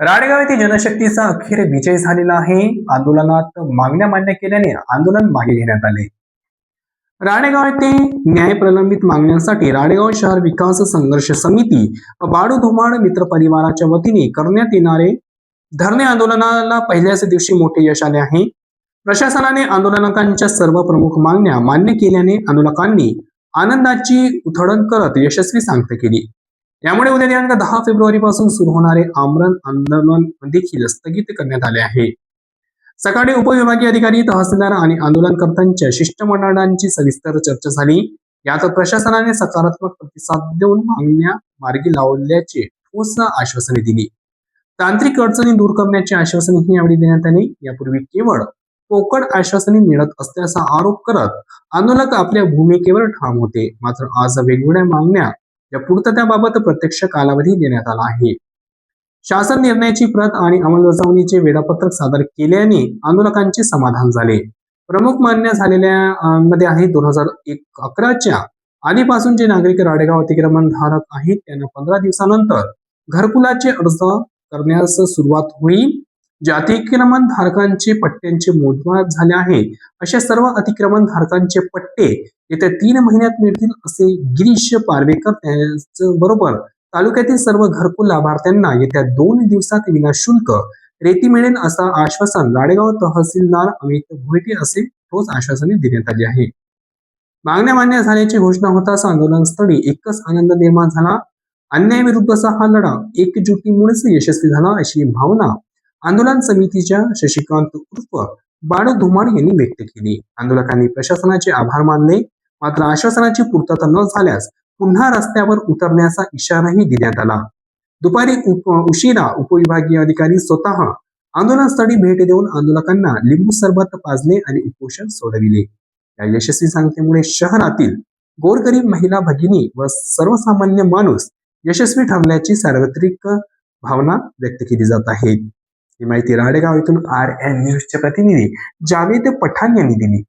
राडेगाव येथे जनशक्तीचा अखेर विजय झालेला आहे. आंदोलनात मागण्या मान्य केल्याने आंदोलन मागे घेण्यात आले. राणेगाव येथे न्याय प्रलंबित मागण्यांसाठी राडेगाव शहर विकास संघर्ष समिती व बाडू धुमाड मित्र परिवाराच्या वतीने करण्यात येणारे धरणे आंदोलनाला पहिल्याच दिवशी मोठे यश आले आहे. प्रशासनाने आंदोलकांच्या सर्व प्रमुख मागण्या मान्य केल्याने आंदोलकांनी आनंदाची उथळण करत यशस्वी सांगता केली. यामुळे उद्या दिनांक दहा फेब्रुवारी पासून सुरू होणारे आमरण आंदोलन देखील स्थगित करण्यात आले आहे. सकाळी उपविभागीय अधिकारी तहसीलदार आणि आंदोलनकर्त्यांच्या शिष्टमंडळांची सविस्तर चर्चा झाली. यात प्रशासनाने सकारात्मक प्रतिसाद देऊन मागण्या मार्गी लावल्याचे ठोस आश्वासने दिली. तांत्रिक अडचणी दूर करण्याचे आश्वासनही यावेळी देण्यात आले. यापूर्वी केवळ पोकळ आश्वासने मिळत असल्याचा आरोप करत आंदोलक आपल्या भूमिकेवर ठाम होते. मात्र आज वेगवेगळ्या मागण्या या पूर्ततेबाबत प्रत्यक्ष कालावधी देण्यात आला आहे. शासन निर्णयाची प्रत आणि अंमलबजावणीचे वेळापत्रक सादर केल्याने आंदोलकांचे समाधान झाले. प्रमुख मान्य झालेल्या मध्ये आहे दोन हजार एक अकराच्या आधीपासून जे नागरिक राडेगाव अतिक्रमण धारक आहेत त्यांना पंधरा दिवसानंतर घरकुलाचे अर्ज करण्यास सुरुवात होईल. ज्या अतिक्रमण धारकांचे पट्ट्यांचे मोजमाप झाले आहे. अशा सर्व अतिक्रमण धारकांचे पट्टे येत्या तीन महिन्यात मिळतील असे गिरीश पारवेकर बरोबर. तालुक्यातील सर्व घरकुल लाभार्थ्यांना येत्या दोन दिवसात विनाशुल्क रेती मिळेल असं आश्वासन राडेगाव तहसीलदार अमित भोईटे असे ठोस आश्वासने देण्यात आले आहे. मागण्या मान्य झाल्याची घोषणा होताच आंदोलनस्थळी एकच आनंद निर्माण झाला. अन्यायाविरुद्धचा हा लढा एकजुटीमुळेच यशस्वी झाला अशी भावना आंदोलन समितीच्या शशिकांत उर्फ बाळू धुमाड यांनी व्यक्त केली. आंदोलकांनी प्रशासनाचे आभार मानले. मात्र आश्वासनाची पूर्तता न झाल्यास पुन्हा रस्त्यावर उतरण्याचा इशाराही देण्यात आला. दुपारी उप उशिरा उपविभागीय अधिकारी स्वतः आंदोलनस्थळी भेट देऊन आंदोलकांना लिंबू सरबत पाजले आणि उपोषण सोडविले. या यशस्वी सांगतेमुळे शहरातील गोरगरीब महिला भगिनी व सर्वसामान्य माणूस यशस्वी ठरल्याची सार्वत्रिक भावना व्यक्त केली जात आहे. ही माहिती राडेगाव इथून आर एन न्यूजचे प्रतिनिधी जावेद पठाण यांनी दिली.